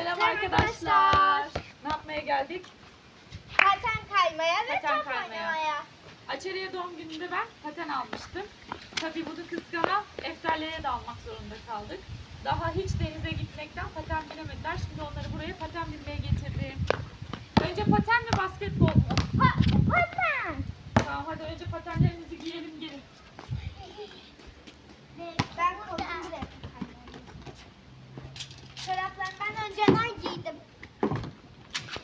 Selam arkadaşlar. Ne yapmaya geldik? Paten kaymaya ve Paten top kaymaya. oynamaya. Açeriye doğum gününde ben paten almıştım. Tabii bunu kıskana Efterlere de almak zorunda kaldık. Daha hiç denize gitmekten paten binemediler. Şimdi onları buraya paten binmeye getirdim. Önce paten mi basketbol mu? Pa paten. Tamam hadi önce patenlerimizi giyelim gelin. Ben bile Çoraplarımı ben önceden giydim.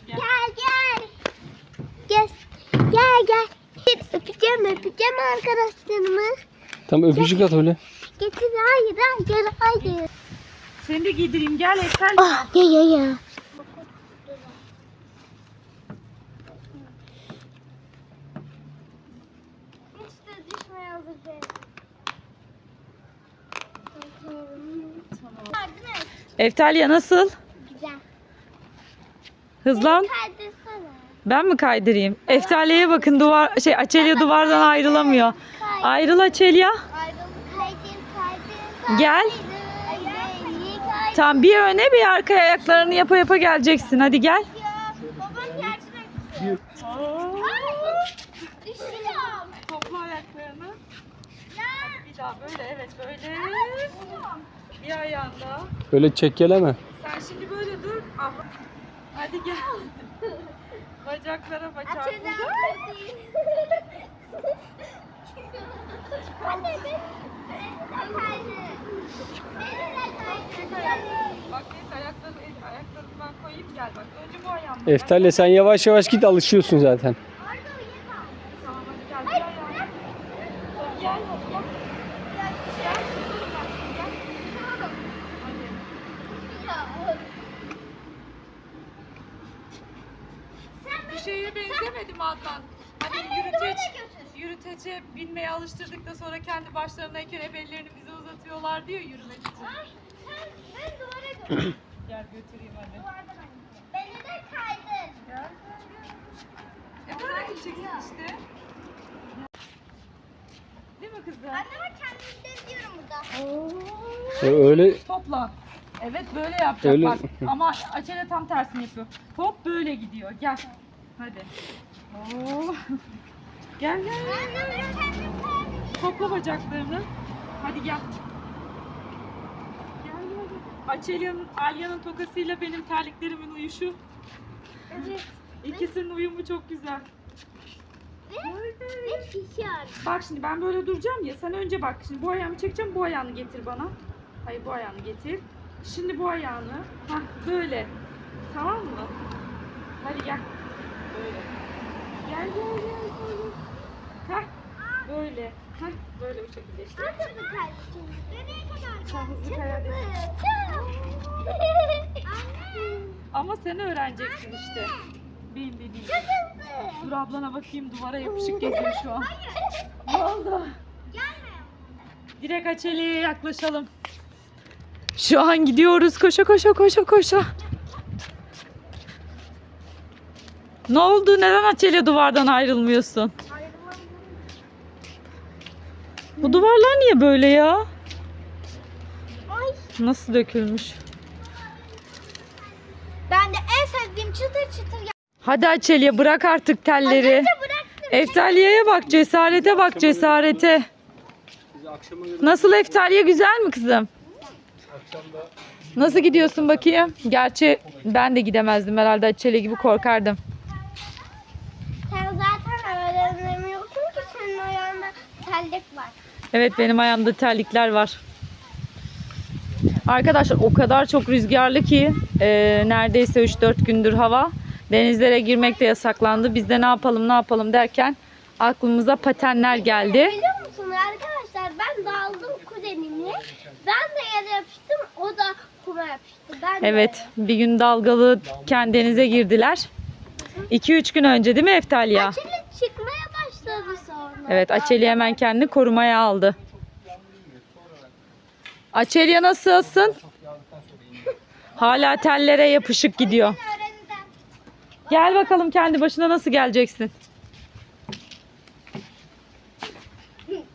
Gel. Gel gel. Gel. Gel gel. Öpeceğim öpeceğim arkadaşlarımı. Tam öpücük at öyle. Getir hayır hayır hayır. Seni de giydireyim gel Eftel. Ah ya ya ya. Hiç Eftalya nasıl? Güzel. Hızlan. Kaydırsana. Ben mi kaydırayım? Eftalya'ya bakın duvar şey Açelya duvardan ayrılamıyor. Ayrıl Açelya. Ayrıl kaydır kaydır. Gel. Tam bir öne bir arkaya ayaklarını yapa yapa geleceksin. Hadi gel. Topla ayaklarını. Ya. Bir daha böyle evet böyle. Bir ayağında. Öyle çekeleme. Sen şimdi böyle dur. Ah. Hadi gel. Bacaklara. Açacağım. Anne ben. Bak neyse ayaklarını, ayaklarını ben koyayım gel bak. Önce bu ayağımı. Eftalya sen yavaş yavaş git alışıyorsun zaten. Gel. Gel gel. Gel. Gel. Hadi. Bir şeye benzemedi mi Adnan? Hani Sen beni yürüteç, götür. yürütece binmeye alıştırdık da sonra kendi başlarındayken hep ellerini bize uzatıyorlar diyor yürümek için. Ay, sen ben duvara götür. Gel götüreyim hadi. Duvarda ben. Beni de kaydır. Gel gel gel. E böyle gideceksin işte. Değil mi kızım? Anne bak kendim izliyorum burada. Ö- Öyle Topla. Evet böyle yapacak Öyle- bak. Ama Acele tam tersini yapıyor. Hop böyle gidiyor. Gel. Hadi. Oo. gel gel. Topla bacaklarını. Hadi gel. Gel gel. Açelya'nın, Alya'nın tokasıyla benim terliklerimin uyuşu. Evet. İkisinin uyumu çok güzel. Ve şişer. Bak şimdi ben böyle duracağım ya. Sen önce bak. Şimdi bu ayağımı çekeceğim. Bu ayağını getir bana. Hayır bu ayağını getir. Şimdi bu ayağını. Hah böyle. Tamam mı? Hadi gel. Böyle. Gel gel gel. gel. Hah. Böyle. Hah. Böyle bu şekilde işte. Anne bu kaydıracağım. Nereye kadar? Sen hızlı. Anne. Ama sen öğreneceksin işte. Bin. Çok hızlı. Dur ablana bakayım duvara yapışık geziyor şu an. Ne oldu? Gelme. Direkt Açelya'ya yaklaşalım. Şu an gidiyoruz koşa koşa koşa koşa. Ne oldu? Neden Açelya duvardan ayrılmıyorsun? Bu duvarlar niye böyle ya? Ay. Nasıl dökülmüş? Ben de en sevdiğim çıtır çıtır ya. Hadi Açelya bırak artık telleri. Eftalya'ya bak, cesarete bak, cesarete. Nasıl Eftalya güzel mi kızım? Nasıl gidiyorsun bakayım? Gerçi ben de gidemezdim herhalde Açelya gibi korkardım. Sen zaten öğrenemiyorsun ki senin ayağında terlik var. Evet benim ayağımda terlikler var. Arkadaşlar o kadar çok rüzgarlı ki e, neredeyse 3-4 gündür hava. Denizlere girmek de yasaklandı. Biz de ne yapalım ne yapalım derken aklımıza patenler geldi. Biliyor musun arkadaşlar ben daldım kuzenimle. Ben de yere yapıştım o da kuma yapıştı. Ben de. Evet bir gün dalgalı kendi denize girdiler. 2-3 gün önce değil mi Eftalya? Açılı çıkmaya. Evet Açeli hemen kendini korumaya aldı. Açelya nasılsın? Hala tellere yapışık gidiyor. Gel bakalım kendi başına nasıl geleceksin?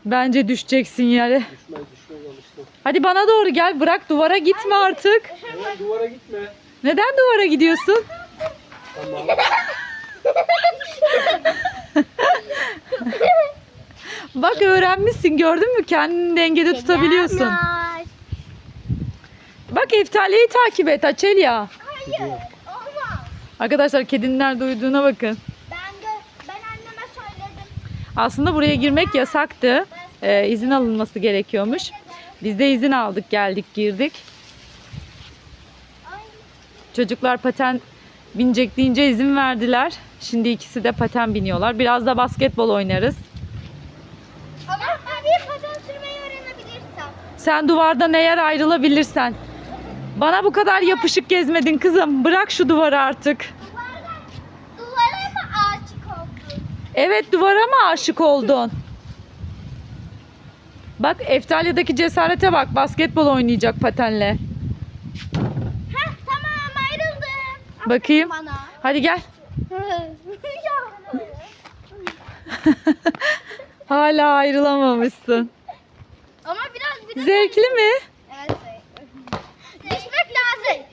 Bence düşeceksin yere. Düşme düşme alıştım. Hadi bana doğru gel. Bırak duvara gitme artık. duvara gitme. Neden duvara gidiyorsun? Bak öğrenmişsin gördün mü? Kendini dengede tutabiliyorsun. Bak Eftaliye'yi takip et Açelya. Hayır. Olmaz. Arkadaşlar kedinin nerede uyuduğuna bakın. Ben gö- ben anneme söyledim. Aslında buraya girmek yasaktı. Ee, izin alınması gerekiyormuş. Biz de izin aldık geldik girdik. Çocuklar paten binecek deyince izin verdiler. Şimdi ikisi de paten biniyorlar. Biraz da basketbol oynarız. Ama ben bir paten sürmeyi öğrenebilirsem. Sen duvardan eğer ayrılabilirsen. Bana bu kadar yapışık gezmedin kızım. Bırak şu duvarı artık. Duvardan, duvara mı aşık oldun? Evet duvara mı aşık oldun? Bak Eftalya'daki cesarete bak. Basketbol oynayacak patenle. Heh tamam ayrıldım. Bakayım. Bana. Hadi gel. Hala ayrılamamışsın. Biraz. Zevkli mi? Evet. Düşmek lazım.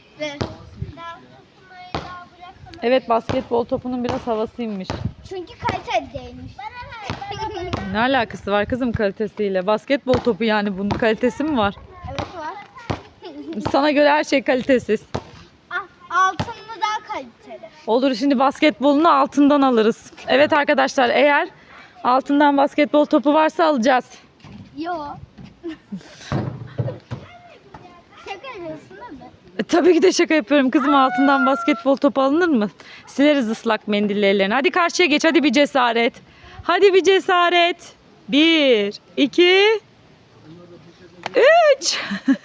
Evet basketbol topunun biraz havasıymış. Çünkü kaliteli değilmiş. Ne alakası var kızım kalitesiyle? Basketbol topu yani bunun kalitesi mi var? evet var. Sana göre her şey kalitesiz. Ah, altınlı daha kaliteli. Olur şimdi basketbolunu altından alırız. Evet arkadaşlar eğer altından basketbol topu varsa alacağız. Yo. Şaka ediyorsun değil mi? E, tabii ki de şaka yapıyorum kızım altından basketbol topu alınır mı? Sileriz ıslak mendille ellerini. Hadi karşıya geç hadi bir cesaret. Hadi bir cesaret. Bir, iki, üç.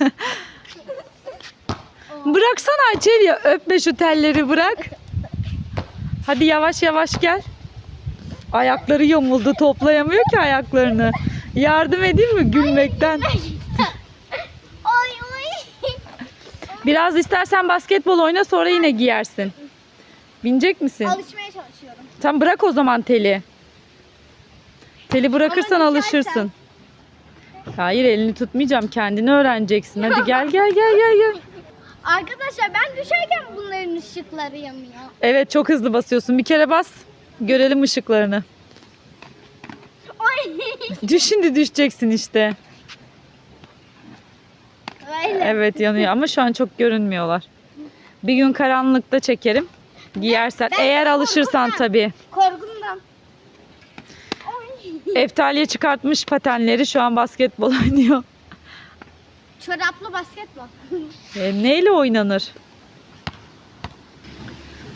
Bıraksana Açelya öpme şu telleri bırak. Hadi yavaş yavaş gel. Ayakları yamuldu toplayamıyor ki ayaklarını. Yardım edeyim mi gülmekten? Oy oy. Biraz istersen basketbol oyna sonra yine giyersin. Binecek misin? Alışmaya çalışıyorum. Tam bırak o zaman teli. Teli bırakırsan Ama alışırsın. Hayır elini tutmayacağım. Kendini öğreneceksin. Hadi gel gel gel gel gel. Arkadaşlar ben düşerken bunların ışıkları yanıyor. Evet çok hızlı basıyorsun. Bir kere bas. Görelim ışıklarını. Düş şimdi düşeceksin işte. Böyle. Evet yanıyor ama şu an çok görünmüyorlar. Bir gün karanlıkta çekerim. Giyersen. Ben- Eğer alışırsan tabii. Korkumdan. Oy. Eftaliye çıkartmış patenleri. Şu an basketbol oynuyor. Çoraplı basketbol. E, neyle oynanır?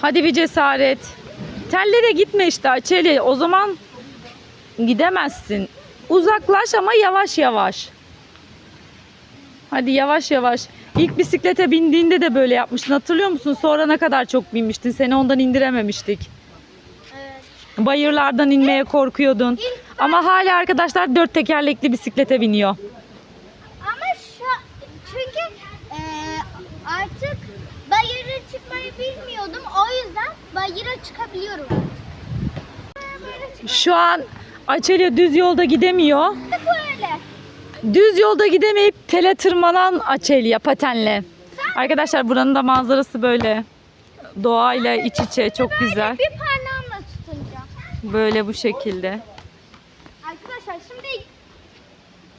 Hadi bir cesaret. Tellere gitme işte Açeli. O zaman gidemezsin. Uzaklaş ama yavaş yavaş. Hadi yavaş yavaş. İlk bisiklete bindiğinde de böyle yapmıştın. Hatırlıyor musun? Sonra ne kadar çok binmiştin. Seni ondan indirememiştik. Evet. Bayırlardan inmeye korkuyordun. Ama hala arkadaşlar dört tekerlekli bisiklete biniyor. Ama şu çünkü eee, artık bayıra çıkmayı bilmiyordum. O yüzden bayıra çıkabiliyorum artık. Şu an Açelya düz yolda gidemiyor. Böyle. Düz yolda gidemeyip tele tırmanan Açelya patenle. Arkadaşlar buranın da manzarası böyle. Doğayla iç içe çok güzel. Bir parmağımla tutunacağım. Böyle bu şekilde. Arkadaşlar şimdi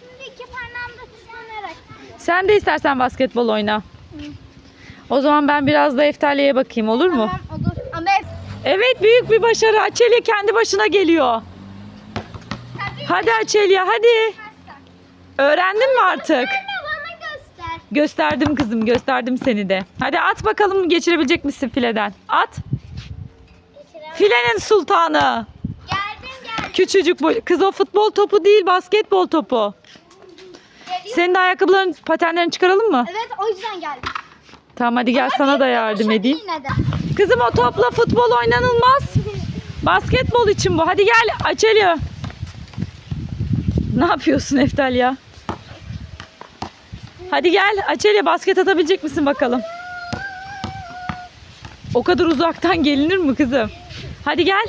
şimdi iki parmağımla tutunarak Sen de istersen basketbol oyna. O zaman ben biraz da Eftaliye'ye bakayım olur mu? Tamam olur. Ama Evet büyük bir başarı. Açelya kendi başına geliyor. Hadi Açelya hadi. Öğrendin mi artık? Gösterdim kızım gösterdim seni de. Hadi at bakalım geçirebilecek misin fileden? At. Filenin sultanı. Geldim geldim. Küçücük boy. Kız o futbol topu değil basketbol topu. Senin de ayakkabıların patenlerini çıkaralım mı? Evet o yüzden geldim. Tamam hadi gel sana da yardım edeyim. Kızım o topla futbol oynanılmaz. Basketbol için bu. Hadi gel Açelya. Ne yapıyorsun Eftal ya? Hadi gel Açelya basket atabilecek misin bakalım? O kadar uzaktan gelinir mi kızım? Hadi gel.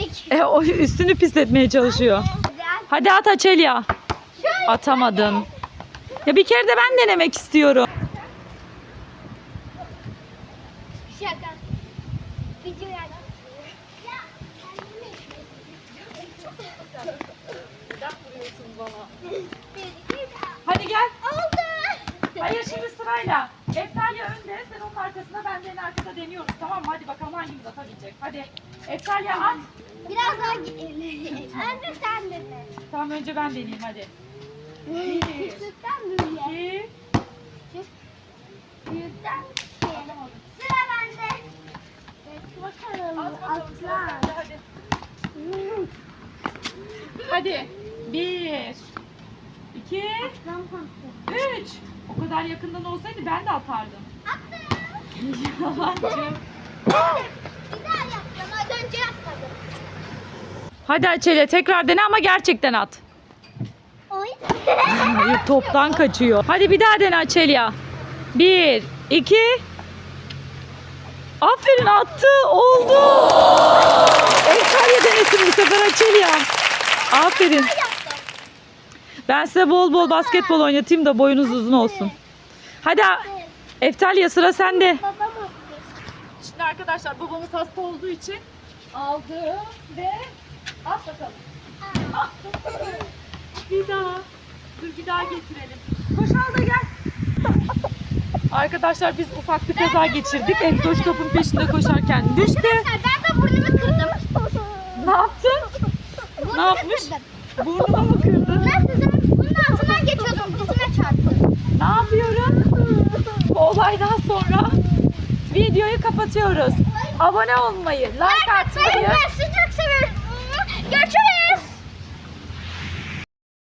Ettik. E, o üstünü pisletmeye çalışıyor. Hadi at Açelya. Atamadın. Ya bir kere de ben denemek istiyorum. Şaka. Video yani. Hadi gel. Oldu. Hayır şimdi sırayla. Eftalya önde, sen onun arkasında, ben de en arkada deniyoruz. Tamam mı? Hadi bakalım hangimiz atabilecek. Hadi. Eftalya at. Biraz daha gidelim. Önce sen de. Tamam önce ben deneyeyim hadi. Küçükten büyüğe. İki. Büyükten küçüğe. Sıra bende. Bakalım. At bakalım sıra Atlar. sende hadi. Bir. iki. Üç. O kadar yakından olsaydı ben de atardım. Attım. Yalancı. Bir daha yapacağım. Az önce yapmadım. Hadi Açel'e tekrar dene ama gerçekten at. Oy. Hayır toptan kaçıyor. Hadi bir daha dene Açelya. Bir, iki. Aferin attı. Oldu. Eftalya denesin bu sefer Açelya. Aferin. Ben size bol bol basketbol oynatayım da boyunuz uzun olsun. Hadi Eftalya sıra sende. Şimdi arkadaşlar babamız hasta olduğu için aldı ve at bakalım. Bir daha. Dur bir daha getirelim. Koş al da gel. Arkadaşlar biz ufak bir kaza geçirdik. Eftoş topun peşinde koşarken düştü. Arkadaşlar ben de burnumu kırdım. Ne yaptın? Burnumu Ne yapmış? Burnuma mı kırdın? Sizin bunun altından geçiyordum. Dizime çarptı. Ne yapıyoruz? Bu olaydan sonra videoyu kapatıyoruz. Abone olmayı, like atmayı,